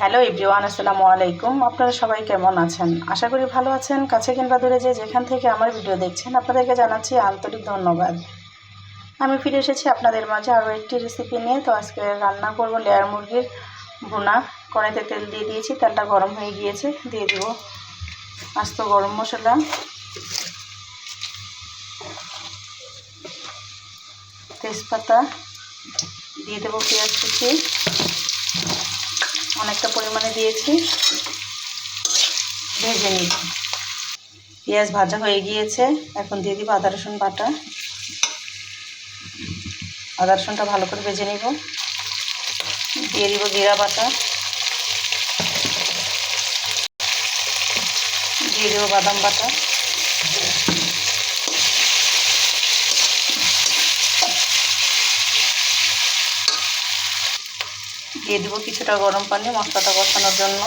Hello everyone, আসসালামু আলাইকুম। আপনারা সবাই কেমন আছেন? আশা করি ভালো আছেন, কাছে কিংবা দূরে যে যেখান থেকে আমার ভিডিও দেখছেন, আপনাদেরকে জানাচ্ছি আন্তরিক ধন্যবাদ। আমি ফিরে এসেছি আপনাদের মাঝে আরও একটি রেসিপি নিয়ে। তো আজকে রান্না করব লেয়ার মুরগির ভুনা। কড়াইতে তেল দিয়ে দিয়েছি, তেলটা গরম হয়ে গিয়েছে। দিয়ে দিব আস্ত গরম মশলা। তেজপাতা। দিয়ে দেবো পেঁয়াজ কুচি। অনেকটা পরিমাণে দিয়েছি। ভেজে নিব পেঁয়াজ ভাজা হয়ে গিয়েছে। এখন দিয়ে দিব আদা, রসুন বাটা। আদা, রসুনটা ভালো করে ভেজে নিব। দিয়ে দিব জিরা বাটা। দিয়ে দেবো বাদাম বাটা। দিয়ে দেবো কিছুটা গরম পানি মশলাটা কষানোর জন্য।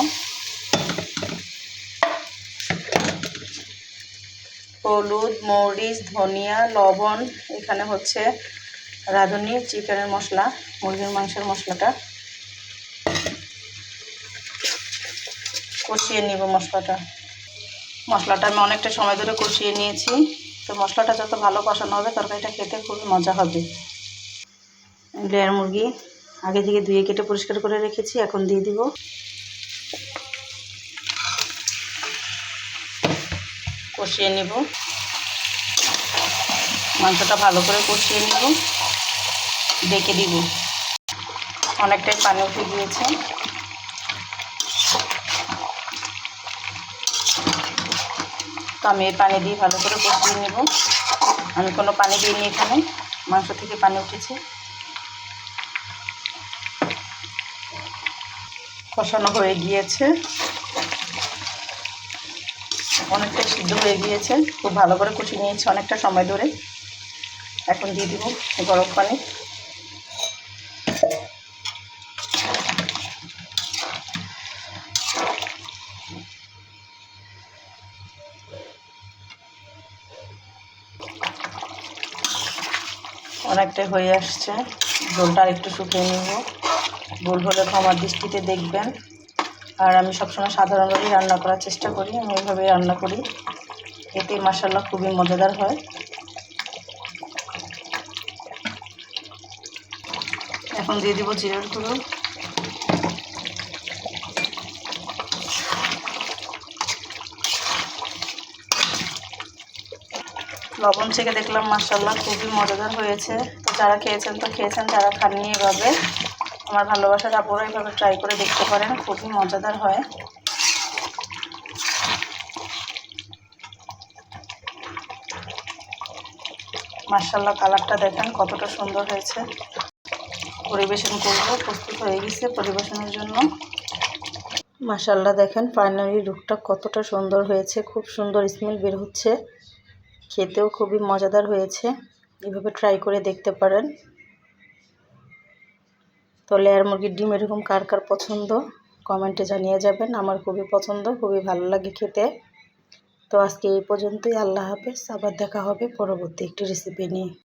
হলুদ, মরিচ, ধনিয়া, লবণ, এখানে হচ্ছে রাঁধুনি, চিকেনের মশলা, মুরগির মাংসের মশলাটা। কষিয়ে নিব মশলাটা। মশলাটা আমি অনেকটা সময় ধরে কষিয়ে নিয়েছি। তো মশলাটা যত ভালো কষানো হবে, তরকারিটা খেতে খুবই মজা হবে। লেয়ার মুরগি। আগে থেকে ধুয়ে কেটে পরিষ্কার করে রেখেছি, এখন দিয়ে দিব। কষিয়ে নিব। মাংসটা ভালো করে কষিয়ে নিব। ডেকে দিব। অনেকটাই পানি উঠে গিয়েছে। তো আমি এই পানি দিয়ে ভালো করে কষিয়ে নেব। আমি কোনো পানি দিইনি এখানে। মাংস থেকে পানি উঠেছে। কষানো হয়ে গিয়েছে। অনেকটা সিদ্ধ হয়ে গিয়েছে। খুব ভালো করে কষিয়ে নিয়েছে অনেকটা সময় ধরে। এখন দিয়ে দিব গরম পানি। অনেকটাই হয়ে আসছে। ঝোলটা আর একটু শুকিয়ে নেব। ভুল হলে ক্ষমার দৃষ্টিতে দেখবেন। আর আমি সবসময় সাধারণভাবেই রান্না করার চেষ্টা করি, আমি এইভাবেই রান্না করি। এতে মাসাল্লা খুবই মজাদার হয়। এখন দিয়ে দিব জিরের গুঁড়ো। লবণ থেকে দেখলাম মাসাল্লাহ খুবই মজাদার হয়েছে। তো যারা খেয়েছেন তো খেয়েছেন, যারা খাননি এভাবে। আমার ভালোবাসার আপুরা এইভাবে ট্রাই করে দেখতে পারেন, খুবই মজাদার হয়। মার্শাল্লাহ কালারটা দেখেন কতটা সুন্দর হয়েছে। পরিবেশন করব, প্রস্তুত হয়ে গেছে পরিবেশনের জন্য। মার্শাল্লাহ দেখেন ফাইনালি লুকটা কতটা সুন্দর হয়েছে, খুব সুন্দর স্মেল বের হচ্ছে। খেতেও খুবই মজাদার হয়েছে, এভাবে ট্রাই করে দেখতে পারেন। তো লেয়ার মুরগির ডিম এরকম কার কার পছন্দ, কমেন্টে জানিয়ে যাবেন। আমার খুবই পছন্দ, খুবই ভালো লাগে খেতে। তো আজকে এই পর্যন্তই, আল্লাহ হাফেজ। আবার দেখা হবে পরবর্তী একটি রেসিপি নিয়ে।